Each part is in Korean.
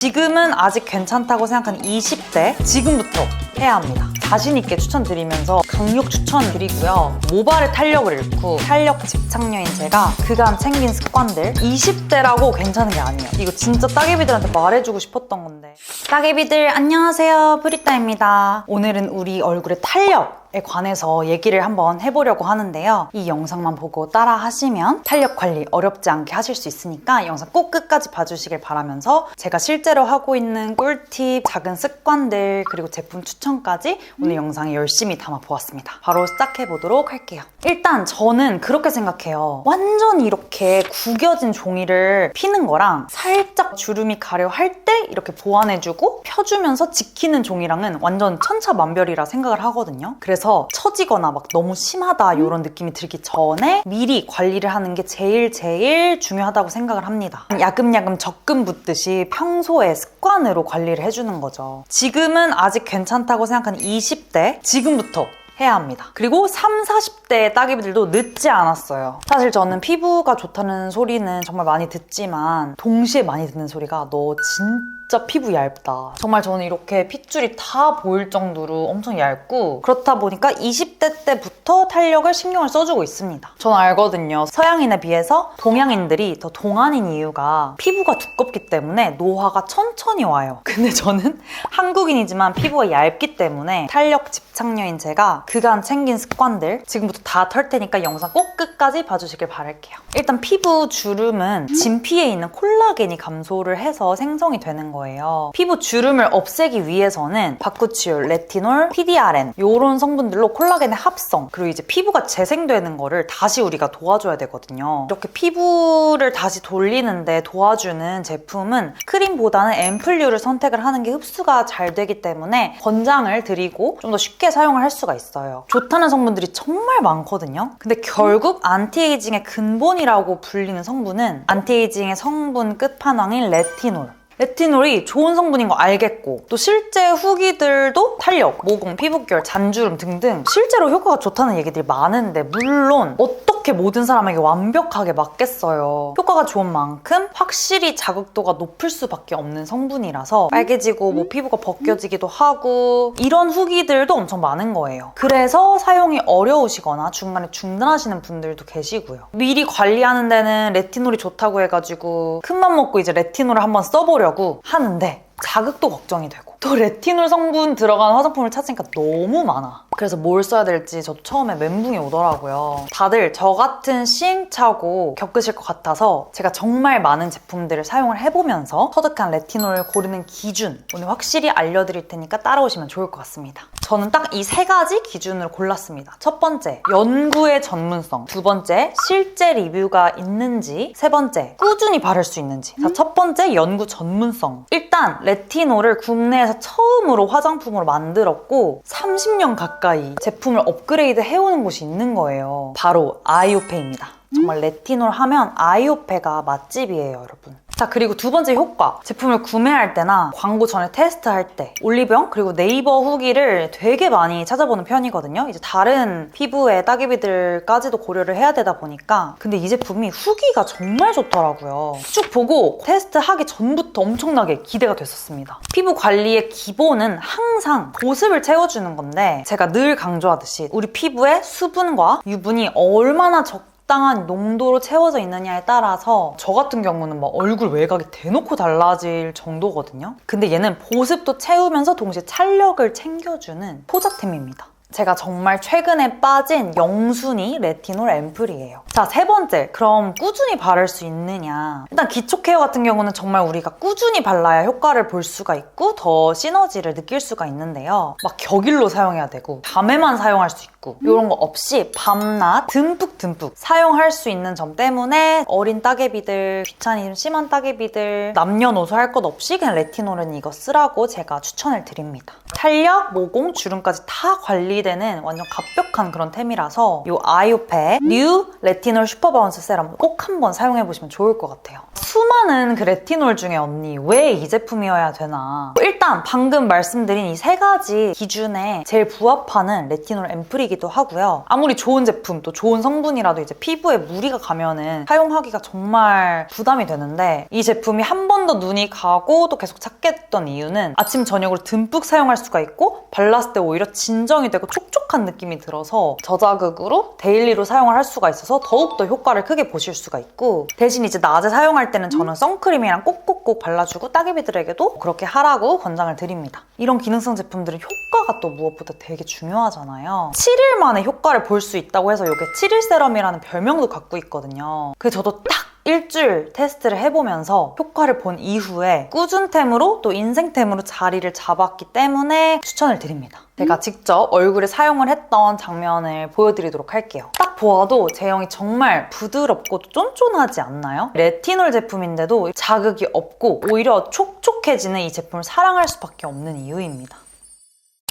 지금은 아직 괜찮다고 생각하는 20대 지금부터 해야 합니다. 자신 있게 추천드리면서 강력 추천드리고요. 모발의 탄력을 잃고 탄력 집착녀인 제가 그간 챙긴 습관들 20대라고 괜찮은 게 아니에요. 이거 진짜 따개비들한테 말해주고 싶었던 건데. 따개비들 안녕하세요. 프리따입니다. 오늘은 우리 얼굴의 탄력 에 관해서 얘기를 한번 해보려고 하는데요. 이 영상만 보고 따라 하시면 탄력 관리 어렵지 않게 하실 수 있으니까 영상 꼭 끝까지 봐주시길 바라면서 제가 실제로 하고 있는 꿀팁, 작은 습관들, 그리고 제품 추천까지 오늘 영상에 열심히 담아 보았습니다. 바로 시작해 보도록 할게요. 일단 저는 그렇게 생각해요. 완전 이렇게 구겨진 종이를 피는 거랑 살짝 주름이 가려 할 때 이렇게 보완해주고 펴주면서 지키는 종이랑은 완전 천차만별이라 생각을 하거든요. 그래서 처지거나 막 너무 심하다 이런 느낌이 들기 전에 미리 관리를 하는 게 제일 제일 중요하다고 생각을 합니다. 야금야금 적금 붓듯이 평소에 습관으로 관리를 해주는 거죠. 지금은 아직 괜찮다고 생각하는 20대 지금부터 해야 합니다. 그리고 3, 40대 따개비들도 늦지 않았어요. 사실 저는 피부가 좋다는 소리는 정말 많이 듣지만 동시에 많이 듣는 소리가 너 진짜 피부 얇다. 정말 저는 이렇게 핏줄이 다 보일 정도로 엄청 얇고 그렇다 보니까 20대 때부터 탄력을 신경을 써주고 있습니다. 전 알거든요. 서양인에 비해서 동양인들이 더 동안인 이유가 피부가 두껍기 때문에 노화가 천천히 와요. 근데 저는 한국인이지만 피부가 얇기 때문에 탄력 집착녀인 제가 그간 챙긴 습관들 지금부터 다 털 테니까 영상 꼭 끝까지 봐주시길 바랄게요. 일단 피부 주름은 진피에 있는 콜라겐이 감소를 해서 생성이 되는 거예요. 피부 주름을 없애기 위해서는 바쿠치올, 레티놀, PDRN 이런 성분들로 콜라겐 의 합성 그리고 이제 피부가 재생되는 거를 다시 우리가 도와줘야 되거든요. 이렇게 피부를 다시 돌리는데 도와주는 제품은 크림보다는 앰플류를 선택을 하는 게 흡수가 잘 되기 때문에 권장을 드리고 좀 더 쉽게 사용을 할 수가 있어요. 좋다는 성분들이 정말 많거든요. 근데 결국 안티에이징의 근본이라고 불리는 성분은 안티에이징의 성분 끝판왕인 레티놀. 레티놀이 좋은 성분인 거 알겠고 또 실제 후기들도 탄력, 모공, 피부결, 잔주름 등등 실제로 효과가 좋다는 얘기들이 많은데 물론 어떻게 모든 사람에게 완벽하게 맞겠어요. 효과가 좋은 만큼 확실히 자극도가 높을 수밖에 없는 성분이라서 빨개지고 뭐 피부가 벗겨지기도 하고 이런 후기들도 엄청 많은 거예요. 그래서 사용이 어려우시거나 중간에 중단하시는 분들도 계시고요. 미리 관리하는 데는 레티놀이 좋다고 해가지고 큰 맘 먹고 이제 레티놀을 한번 써보려고 하는데 자극도 걱정이 되고. 또 레티놀 성분 들어간 화장품을 찾으니까 너무 많아. 그래서 뭘 써야 될지 저도 처음에 멘붕이 오더라고요. 다들 저 같은 시행착오 겪으실 것 같아서 제가 정말 많은 제품들을 사용을 해보면서 터득한 레티놀 고르는 기준 오늘 확실히 알려드릴 테니까 따라오시면 좋을 것 같습니다. 저는 딱 이 세 가지 기준으로 골랐습니다. 첫 번째 연구의 전문성. 두 번째 실제 리뷰가 있는지. 세 번째 꾸준히 바를 수 있는지. 자, 첫 번째 연구 전문성. 일단 레티놀을 국내에서 처음으로 화장품으로 만들었고 30년 가까이 제품을 업그레이드 해오는 곳이 있는 거예요. 바로 아이오페입니다. 정말 레티놀 하면 아이오페가 맛집이에요 여러분 자 그리고 두 번째 효과. 제품을 구매할 때나 광고 전에 테스트할 때 올리브영 그리고 네이버 후기를 되게 많이 찾아보는 편이거든요. 이제 다른 피부의 따개비들까지도 고려를 해야 되다 보니까. 근데 이 제품이 후기가 정말 좋더라고요. 쭉 보고 테스트하기 전부터 엄청나게 기대가 됐었습니다. 피부 관리의 기본은 항상 보습을 채워주는 건데 제가 늘 강조하듯이 우리 피부에 수분과 유분이 얼마나 적 적당한 농도로 채워져 있느냐에 따라서 저 같은 경우는 막 얼굴 외곽이 대놓고 달라질 정도거든요. 근데 얘는 보습도 채우면서 동시에 탄력을 챙겨주는 포자템입니다. 제가 정말 최근에 빠진 영순이 레티놀 앰플이에요. 자, 세 번째. 그럼 꾸준히 바를 수 있느냐. 일단 기초 케어 같은 경우는 정말 우리가 꾸준히 발라야 효과를 볼 수가 있고 더 시너지를 느낄 수가 있는데요. 막 격일로 사용해야 되고 밤에만 사용할 수 있고 이런 거 없이 밤낮 듬뿍 듬뿍 사용할 수 있는 점 때문에 어린 따개비들, 귀차니즘 심한 따개비들 남녀노소 할 것 없이 그냥 레티놀은 이거 쓰라고 제가 추천을 드립니다. 탄력, 모공, 주름까지 다 관리되는 완전 갑벽한 그런 템이라서 이 아이오페 뉴 레티놀 슈퍼바운스 세럼 꼭 한번 사용해보시면 좋을 것 같아요. 수많은 그 레티놀 중에 언니 왜 이 제품이어야 되나 일단 방금 말씀드린 이 세 가지 기준에 제일 부합하는 레티놀 앰플이 기도 하고요. 아무리 좋은 제품 또 좋은 성분이라도 이제 피부에 무리가 가면은 사용하기가 정말 부담이 되는데 이 제품이 한 번 더 눈이 가고 또 계속 찾게 됐던 이유는 아침 저녁으로 듬뿍 사용할 수가 있고 발랐을 때 오히려 진정이 되고 촉촉한 느낌이 들어서 저자극으로 데일리로 사용을 할 수가 있어서 더욱더 효과를 크게 보실 수가 있고 대신 이제 낮에 사용할 때는 저는 선크림이랑 꼭꼭꼭 발라주고 따개비들에게도 그렇게 하라고 권장을 드립니다. 이런 기능성 제품들은 효과가 또 무엇보다 되게 중요하잖아요. 7일 만에 효과를 볼 수 있다고 해서 이게 7일 세럼이라는 별명도 갖고 있거든요. 그 저도 딱 일주일 테스트를 해보면서 효과를 본 이후에 꾸준템으로 또 인생템으로 자리를 잡았기 때문에 추천을 드립니다. 제가 직접 얼굴에 사용을 했던 장면을 보여드리도록 할게요. 딱 보아도 제형이 정말 부드럽고 쫀쫀하지 않나요? 레티놀 제품인데도 자극이 없고 오히려 촉촉해지는 이 제품을 사랑할 수밖에 없는 이유입니다.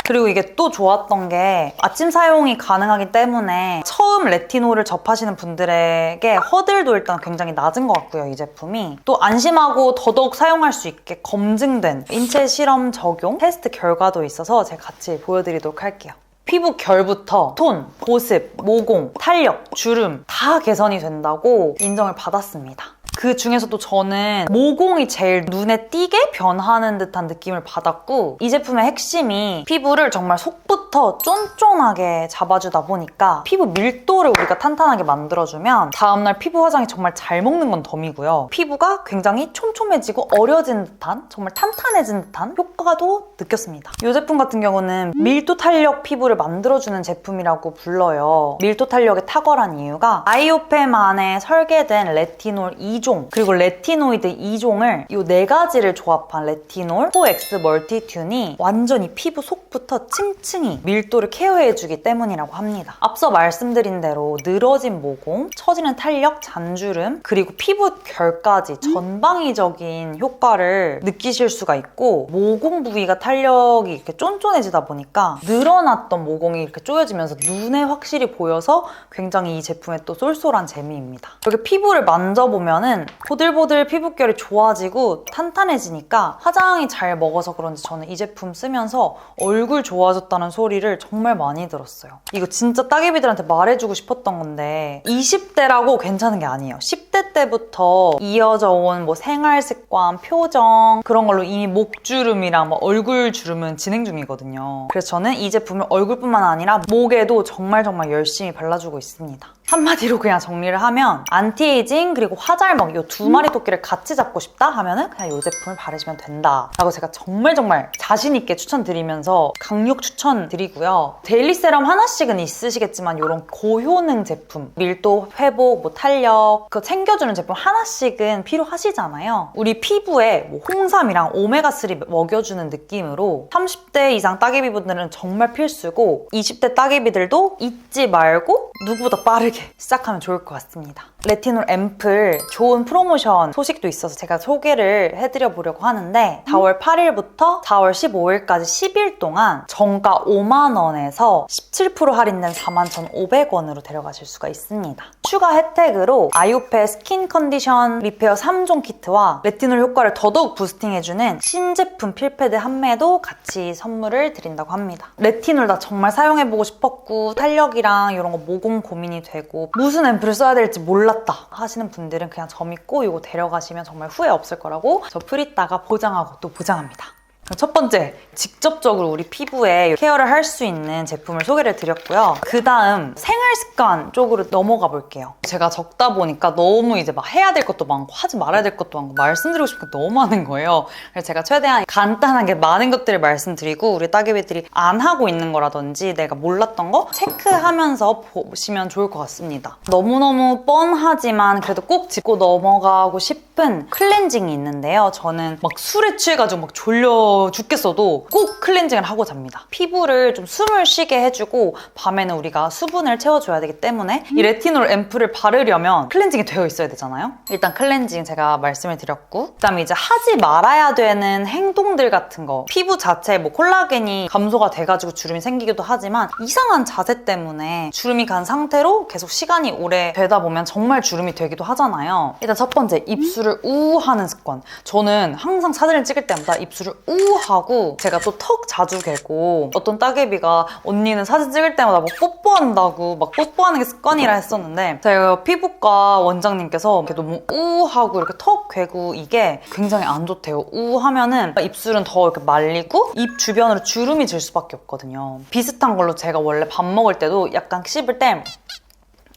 그리고 이게 또 좋았던 게 아침 사용이 가능하기 때문에 처음 레티놀을 접하시는 분들에게 허들도 일단 굉장히 낮은 것 같고요, 이 제품이. 또 안심하고 더더욱 사용할 수 있게 검증된 인체 실험 적용 테스트 결과도 있어서 제가 같이 보여드리도록 할게요. 피부 결부터 톤, 보습, 모공, 탄력, 주름 다 개선이 된다고 인정을 받았습니다. 그 중에서도 저는 모공이 제일 눈에 띄게 변하는 듯한 느낌을 받았고 이 제품의 핵심이 피부를 정말 속부터 쫀쫀하게 잡아주다 보니까 피부 밀도를 우리가 탄탄하게 만들어주면 다음날 피부 화장이 정말 잘 먹는 건 덤이고요. 피부가 굉장히 촘촘해지고 어려진 듯한 정말 탄탄해진 듯한 효과도 느꼈습니다. 이 제품 같은 경우는 밀도 탄력 피부를 만들어주는 제품이라고 불러요. 밀도 탄력에 탁월한 이유가 아이오펜 안에 설계된 레티놀 2종 그리고 레티노이드 2종을 이 네 가지를 조합한 레티놀 4X 멀티튠이 완전히 피부 속부터 층층이 밀도를 케어해주기 때문이라고 합니다. 앞서 말씀드린 대로 늘어진 모공, 처지는 탄력, 잔주름 그리고 피부 결까지 전방위적인 효과를 느끼실 수가 있고 모공 부위가 탄력이 이렇게 쫀쫀해지다 보니까 늘어났던 모공이 이렇게 조여지면서 눈에 확실히 보여서 굉장히 이 제품의 또 쏠쏠한 재미입니다. 이렇게 피부를 만져보면 은 보들보들 피부결이 좋아지고 탄탄해지니까 화장이 잘 먹어서 그런지 저는 이 제품 쓰면서 얼굴 좋아졌다는 소리를 정말 많이 들었어요. 이거 진짜 따개비들한테 말해주고 싶었던 건데 20대라고 괜찮은 게 아니에요. 10대 때부터 이어져 온 뭐 생활 습관, 표정 그런 걸로 이미 목주름이랑 뭐 얼굴 주름은 진행 중이거든요. 그래서 저는 이 제품을 얼굴뿐만 아니라 목에도 정말 정말 열심히 발라주고 있습니다. 한마디로 그냥 정리를 하면 안티에이징 그리고 화잘먹 이 두 마리 토끼를 같이 잡고 싶다 하면은 그냥 이 제품을 바르시면 된다 라고 제가 정말 정말 자신 있게 추천드리면서 강력 추천드리고요. 데일리 세럼 하나씩은 있으시겠지만 이런 고효능 제품 밀도 회복, 뭐 탄력 그 챙겨주는 제품 하나씩은 필요하시잖아요. 우리 피부에 뭐 홍삼이랑 오메가3 먹여주는 느낌으로 30대 이상 따개비 분들은 정말 필수고 20대 따개비들도 잊지 말고 누구보다 빠르게 시작하면 좋을 것 같습니다. 레티놀 앰플 좋은 프로모션 소식도 있어서 제가 소개를 해드려 보려고 하는데 4월 8일부터 4월 15일까지 10일 동안 정가 5만 원에서 17% 할인된 41,500원으로 데려가실 수가 있습니다. 추가 혜택으로 아이오페 스킨 컨디션 리페어 3종 키트와 레티놀 효과를 더더욱 부스팅해주는 신제품 필패드 한 매도 같이 선물을 드린다고 합니다. 레티놀 나 정말 사용해보고 싶었고 탄력이랑 이런 거 모공 고민이 되고 무슨 앰플을 써야 될지 몰랐다 하시는 분들은 그냥 저 믿고 이거 데려가시면 정말 후회 없을 거라고 저 프리따가 보장하고 또 보장합니다. 첫 번째, 직접적으로 우리 피부에 케어를 할 수 있는 제품을 소개를 드렸고요. 그 다음 생활 습관 쪽으로 넘어가 볼게요. 제가 적다 보니까 너무 이제 막 해야 될 것도 많고 하지 말아야 될 것도 많고 말씀드리고 싶은 게 너무 많은 거예요. 그래서 제가 최대한 간단하게 많은 것들을 말씀드리고 우리 따개비들이 안 하고 있는 거라든지 내가 몰랐던 거 체크하면서 보시면 좋을 것 같습니다. 너무너무 뻔하지만 그래도 꼭 짚고 넘어가고 싶은 클렌징이 있는데요. 저는 막 술에 취해가지고 막 졸려 죽겠어도 꼭 클렌징을 하고 잡니다. 피부를 좀 숨을 쉬게 해주고 밤에는 우리가 수분을 채워줘야 되기 때문에 이 레티놀 앰플을 바르려면 클렌징이 되어 있어야 되잖아요. 일단 클렌징 제가 말씀을 드렸고 그다음에 이제 하지 말아야 되는 행동들 같은 거 피부 자체에 뭐 콜라겐이 감소가 돼가지고 주름이 생기기도 하지만 이상한 자세 때문에 주름이 간 상태로 계속 시간이 오래 되다 보면 정말 주름이 되기도 하잖아요. 일단 첫 번째 입술을 우 하는 습관. 저는 항상 사진을 찍을 때마다 입술을 우 우하고 제가 또 턱 자주 개고 어떤 따개비가 언니는 사진 찍을 때마다 막 뽀뽀한다고 막 뽀뽀하는 게 습관이라 했었는데 제가 피부과 원장님께서 이렇게 너무 우하고 이렇게 턱 괴고 이게 굉장히 안 좋대요. 우 하면은 입술은 더 이렇게 말리고 입 주변으로 주름이 질 수밖에 없거든요. 비슷한 걸로 제가 원래 밥 먹을 때도 약간 씹을 때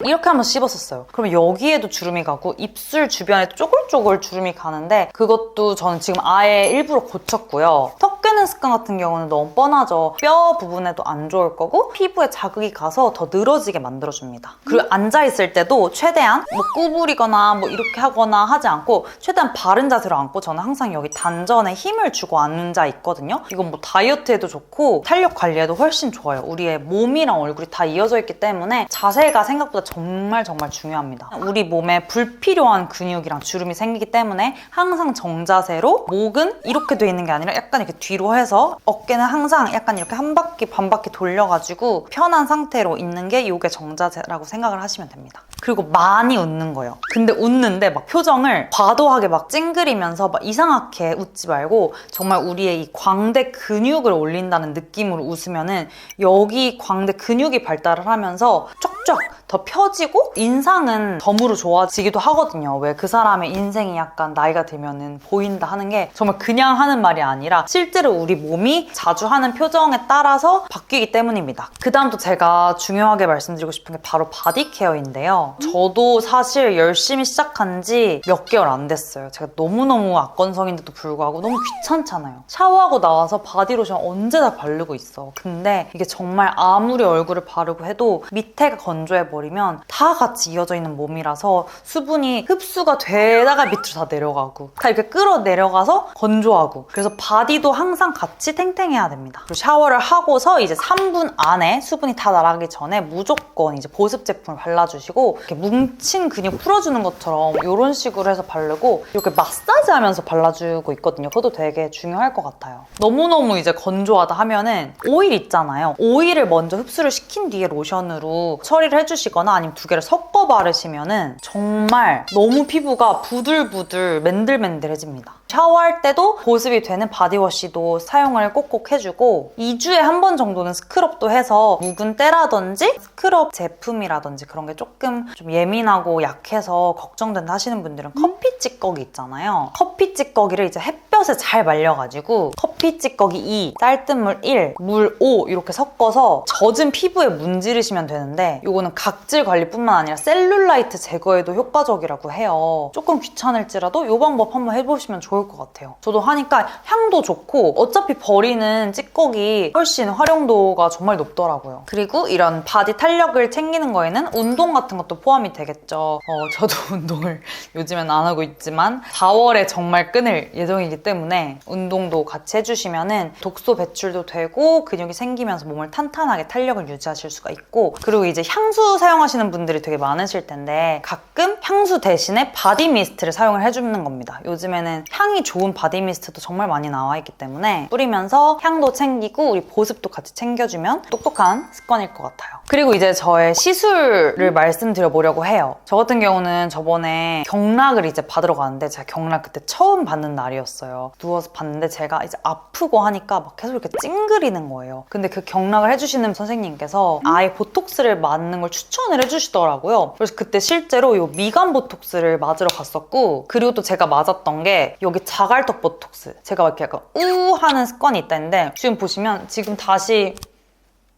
이렇게 한번 씹었었어요. 그러면 여기에도 주름이 가고 입술 주변에 쪼글쪼글 주름이 가는데 그것도 저는 지금 아예 일부러 고쳤고요. 턱 깨는 습관 같은 경우는 너무 뻔하죠. 뼈 부분에도 안 좋을 거고 피부에 자극이 가서 더 늘어지게 만들어줍니다. 그리고 앉아있을 때도 최대한 뭐 구부리거나 뭐 이렇게 하거나 하지 않고 최대한 바른 자세로 앉고 저는 항상 여기 단전에 힘을 주고 앉아 있거든요. 이건 뭐 다이어트에도 좋고 탄력 관리에도 훨씬 좋아요. 우리의 몸이랑 얼굴이 다 이어져 있기 때문에 자세가 생각보다 정말 정말 중요합니다. 우리 몸에 불필요한 근육이랑 주름이 생기기 때문에 항상 정자세로 목은 이렇게 돼 있는 게 아니라 약간 이렇게 뒤로 해서 어깨는 항상 약간 이렇게 한 바퀴 반 바퀴 돌려가지고 편한 상태로 있는 게 이게 정자세라고 생각을 하시면 됩니다. 그리고 많이 웃는 거예요. 근데 웃는데 막 표정을 과도하게 막 찡그리면서 막 이상하게 웃지 말고 정말 우리의 이 광대 근육을 올린다는 느낌으로 웃으면은 여기 광대 근육이 발달을 하면서 쫙쫙 더 펴지고 인상은 덤으로 좋아지기도 하거든요. 왜 그 사람의 인생이 약간 나이가 들면은 보인다 하는 게 정말 그냥 하는 말이 아니라 실제로 우리 몸이 자주 하는 표정에 따라서 바뀌기 때문입니다. 그 다음 또 제가 중요하게 말씀드리고 싶은 게 바로 바디 케어인데요. 저도 사실 열심히 시작한 지 몇 개월 안 됐어요. 제가 너무너무 악건성인데도 불구하고 너무 귀찮잖아요. 샤워하고 나와서 바디로션 언제 다 바르고 있어. 근데 이게 정말 아무리 얼굴을 바르고 해도 밑에가 건조해버리면 다 같이 이어져 있는 몸이라서 수분이 흡수가 되다가 밑으로 다 내려가고 다 이렇게 끌어 내려가서 건조하고 그래서 바디도 항상 같이 탱탱해야 됩니다. 샤워를 하고서 이제 3분 안에 수분이 다 날아가기 전에 무조건 이제 보습 제품을 발라주시고 이렇게 뭉친 근육 풀어주는 것처럼 이런 식으로 해서 바르고 이렇게 마사지 하면서 발라주고 있거든요. 그것도 되게 중요할 것 같아요. 너무너무 이제 건조하다 하면은 오일 있잖아요. 오일을 먼저 흡수를 시킨 뒤에 로션으로 처리를 해주시거나 아니면 두 개를 섞어 바르시면은 정말 너무 피부가 부들부들 맨들맨들해집니다. 샤워할 때도 보습이 되는 바디워시도 사용을 꼭꼭 해주고 2주에 한 번 정도는 스크럽도 해서 묵은 때라든지 스크럽 제품이라든지 그런 게 조금 좀 예민하고 약해서 걱정된다 하시는 분들은 커피 찌꺼기 있잖아요. 커피 찌꺼기를 이제 햇볕에 잘 말려가지고 커피 찌꺼기 2, 쌀뜨물 1, 물 5 이렇게 섞어서 젖은 피부에 문지르시면 되는데 이거는 각질 관리뿐만 아니라 셀룰라이트 제거에도 효과적이라고 해요. 조금 귀찮을지라도 이 방법 한번 해보시면 좋을 것 같아요. 저도 하니까 향도 좋고 어차피 버리는 찌꺼기 훨씬 활용도가 정말 높더라고요. 그리고 이런 바디 탄력을 챙기는 거에는 운동 같은 것도 포함이 되겠죠. 어, 저도 운동을 요즘엔 안 하고 있지만 4월에 정말 끊을 예정이기 때문에 운동도 같이 해주시면 은 독소 배출도 되고 근육이 생기면서 몸을 탄탄하게 탄력을 유지하실 수가 있고 그리고 이제 향수 사용하시는 분들이 되게 많으실 텐데 가끔 향수 대신에 바디 미스트를 사용을 해주는 겁니다. 요즘에는 향이 좋은 바디 미스트도 정말 많이 나와 있기 때문에 뿌리면서 향도 챙기고 우리 보습도 같이 챙겨주면 똑똑한 습관일 것 같아요. 그리고 이제 저의 시술을 말씀드려 보려고 해요. 저 같은 경우는 저번에 경락을 이제 받으러 가는데 제가 경락 그때 처음 받는 날이었어요. 누워서 봤는데 제가 이제 아프고 하니까 막 계속 이렇게 찡그리는 거예요. 근데 그 경락을 해주시는 선생님께서 아예 보톡스를 맞는 걸 추천을 해주시더라고요. 그래서 그때 실제로 이 미간 보톡스를 맞으러 갔었고 그리고 또 제가 맞았던 게 여기 자갈턱 보톡스. 제가 이렇게 약간 우 하는 습관이 있다는데 지금 보시면 지금 다시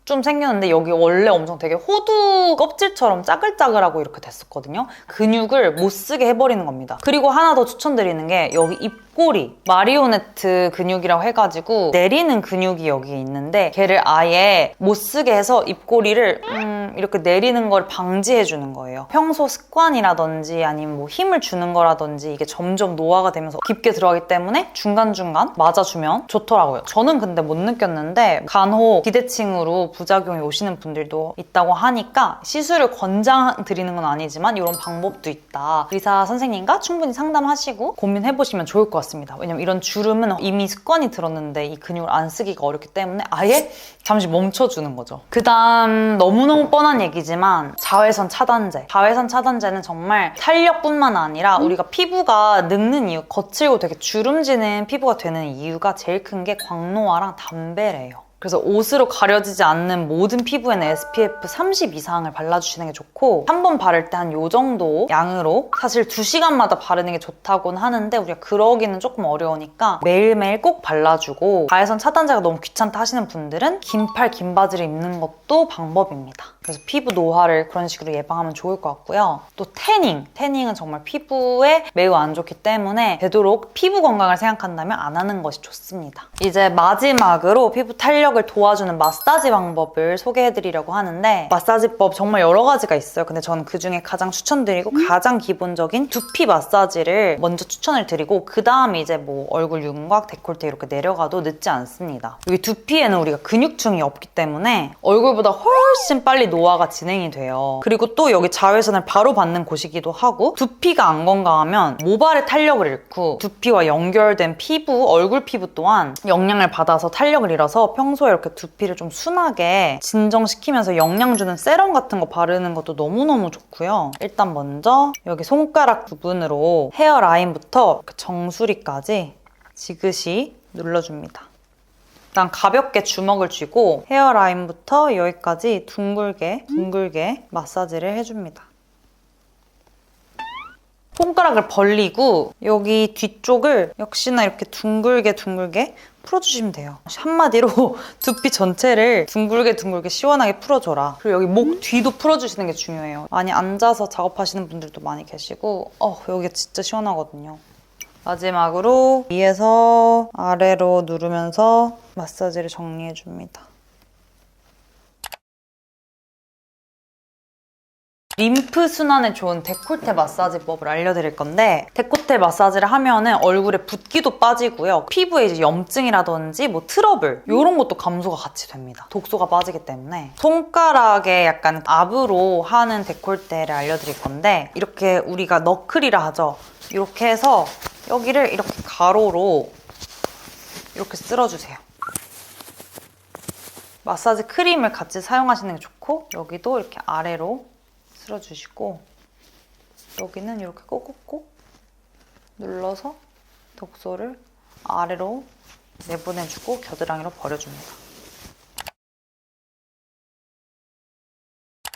좀 생겼는데 여기 원래 엄청 되게 호두 껍질처럼 짜글짜글하고 이렇게 됐었거든요. 근육을 못 쓰게 해버리는 겁니다. 그리고 하나 더 추천드리는 게 여기 입꼬리 마리오네트 근육이라고 해가지고 내리는 근육이 여기 있는데 걔를 아예 못 쓰게 해서 입꼬리를 음 이렇게 내리는 걸 방지해 주는 거예요. 평소 습관이라든지 아니면 뭐 힘을 주는 거라든지 이게 점점 노화가 되면서 깊게 들어가기 때문에 중간중간 맞아주면 좋더라고요. 저는 근데 못 느꼈는데 간혹 기대칭으로 부작용이 오시는 분들도 있다고 하니까 시술을 권장드리는 건 아니지만 이런 방법도 있다. 의사 선생님과 충분히 상담하시고 고민해보시면 좋을 것 같습니다. 왜냐면 이런 주름은 이미 습관이 들었는데 이 근육을 안 쓰기가 어렵기 때문에 아예 잠시 멈춰주는 거죠. 그 다음 너무너무 뻔한 얘기지만 자외선 차단제. 자외선 차단제는 정말 탄력뿐만 아니라 우리가 피부가 늙는 이유, 거칠고 되게 주름지는 피부가 되는 이유가 제일 큰 게 광노화랑 담배래요. 그래서 옷으로 가려지지 않는 모든 피부에는 SPF 30 이상을 발라주시는 게 좋고 한 번 바를 때 한 요 정도 양으로 사실 2시간마다 바르는 게 좋다고는 하는데 우리가 그러기는 조금 어려우니까 매일매일 꼭 발라주고 자외선 차단제가 너무 귀찮다 하시는 분들은 긴팔 긴 바지를 입는 것도 방법입니다. 그래서 피부 노화를 그런 식으로 예방하면 좋을 것 같고요. 또 태닝. 태닝은 정말 피부에 매우 안 좋기 때문에 되도록 피부 건강을 생각한다면 안 하는 것이 좋습니다. 이제 마지막으로 피부 탄력을 도와주는 마사지 방법을 소개해드리려고 하는데 마사지법 정말 여러 가지가 있어요. 근데 저는 그 중에 가장 추천드리고 가장 기본적인 두피 마사지를 먼저 추천을 드리고 그 다음에 이제 뭐 얼굴 윤곽, 데콜테 이렇게 내려가도 늦지 않습니다. 여기 두피에는 우리가 근육층이 없기 때문에 얼굴보다 훨씬 빨리 노화가 진행이 돼요. 그리고 또 여기 자외선을 바로 받는 곳이기도 하고 두피가 안 건강하면 모발의 탄력을 잃고 두피와 연결된 피부, 얼굴 피부 또한 영향을 받아서 탄력을 잃어서 평소에 이렇게 두피를 좀 순하게 진정시키면서 영양 주는 세럼 같은 거 바르는 것도 너무너무 좋고요. 일단 먼저 여기 손가락 부분으로 헤어라인부터 이렇게 정수리까지 지그시 눌러줍니다. 일단 가볍게 주먹을 쥐고 헤어라인부터 여기까지 둥글게 둥글게 마사지를 해줍니다. 손가락을 벌리고 여기 뒤쪽을 역시나 이렇게 둥글게 둥글게 풀어주시면 돼요. 한마디로 두피 전체를 둥글게 둥글게 시원하게 풀어줘라. 그리고 여기 목 뒤도 풀어주시는 게 중요해요. 많이 앉아서 작업하시는 분들도 많이 계시고 어 여기 진짜 시원하거든요. 마지막으로 위에서 아래로 누르면서 마사지를 정리해줍니다. 림프 순환에 좋은 데콜테 마사지법을 알려드릴 건데 데콜테 마사지를 하면은 얼굴에 붓기도 빠지고요. 피부에 이제 염증이라든지 뭐 트러블 이런 것도 감소가 같이 됩니다. 독소가 빠지기 때문에 손가락에 약간 압으로 하는 데콜테를 알려드릴 건데 이렇게 우리가 너클이라 하죠. 이렇게 해서 여기를 이렇게 가로로 이렇게 쓸어주세요. 마사지 크림을 같이 사용하시는 게 좋고 여기도 이렇게 아래로 쓸어주시고 여기는 이렇게 꼭꼭꼭 눌러서 독소를 아래로 내보내주고 겨드랑이로 버려줍니다.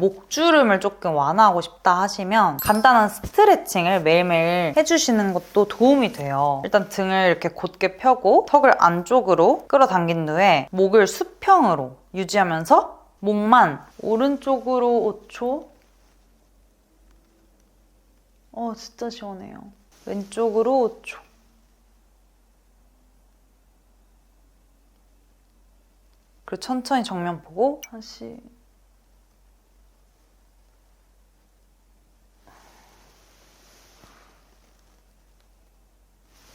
목주름을 조금 완화하고 싶다 하시면 간단한 스트레칭을 매일매일 해주시는 것도 도움이 돼요. 일단 등을 이렇게 곧게 펴고 턱을 안쪽으로 끌어당긴 후에 목을 수평으로 유지하면서 목만 오른쪽으로 5초 어, 진짜 시원해요. 왼쪽으로 5초. 그리고 천천히 정면 보고 다시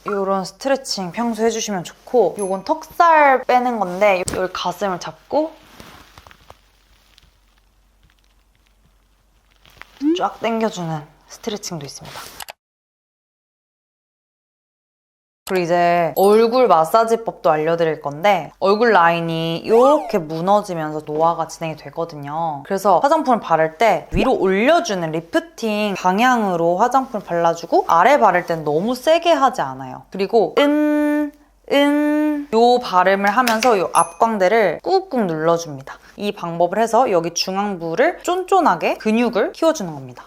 이런 스트레칭 평소 해주시면 좋고 이건 턱살 빼는 건데 여기 가슴을 잡고 쫙 당겨주는 스트레칭도 있습니다. 그리고 이제 얼굴 마사지법도 알려드릴 건데 얼굴 라인이 이렇게 무너지면서 노화가 진행이 되거든요. 그래서 화장품을 바를 때 위로 올려주는 리프팅 방향으로 화장품을 발라주고 아래 바를 땐 너무 세게 하지 않아요. 그리고 은... 은... 요 발음을 하면서 요 앞광대를 꾹꾹 눌러줍니다. 이 방법을 해서 여기 중앙부를 쫀쫀하게 근육을 키워주는 겁니다.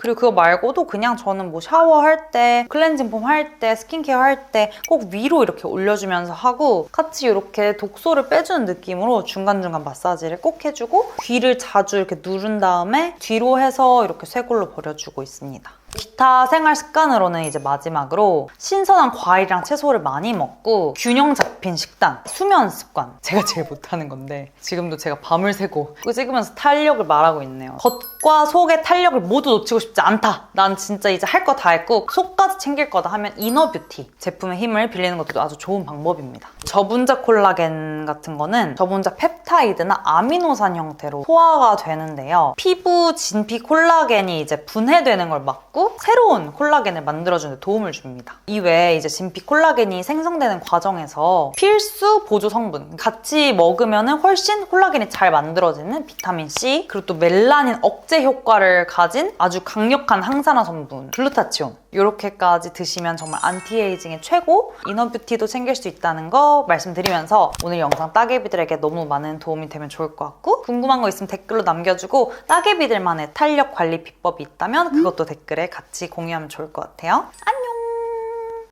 그리고 그거 말고도 그냥 저는 뭐 샤워할 때, 클렌징 폼 할 때, 스킨케어 할 때 꼭 위로 이렇게 올려주면서 하고 같이 이렇게 독소를 빼주는 느낌으로 중간중간 마사지를 꼭 해주고 귀를 자주 이렇게 누른 다음에 뒤로 해서 이렇게 쇄골로 버려주고 있습니다. 기타 생활 습관으로는 이제 마지막으로 신선한 과일이랑 채소를 많이 먹고 균형 잡힌 식단, 수면 습관. 제가 제일 못하는 건데 지금도 제가 밤을 새고 찍으면서 탄력을 말하고 있네요. 겉과 속의 탄력을 모두 놓치고 싶지 않다. 난 진짜 이제 할 거 다 했고 속까지 챙길 거다 하면 이너 뷰티 제품의 힘을 빌리는 것도 아주 좋은 방법입니다. 저분자 콜라겐 같은 거는 저분자 펩타이드나 아미노산 형태로 소화가 되는데요. 피부 진피 콜라겐이 이제 분해되는 걸 막고 새로운 콜라겐을 만들어주는 데 도움을 줍니다. 이외에 이제 진피 콜라겐이 생성되는 과정에서 필수 보조 성분 같이 먹으면 훨씬 콜라겐이 잘 만들어지는 비타민 C 그리고 또 멜라닌 억제 효과를 가진 아주 강력한 항산화 성분 글루타치온 이렇게까지 드시면 정말 안티에이징의 최고 이너뷰티도 챙길 수 있다는 거 말씀드리면서 오늘 영상 따개비들에게 너무 많은 도움이 되면 좋을 것 같고 궁금한 거 있으면 댓글로 남겨주고 따개비들만의 탄력 관리 비법이 있다면 그것도 댓글에 같이 공유하면 좋을 것 같아요. 안녕!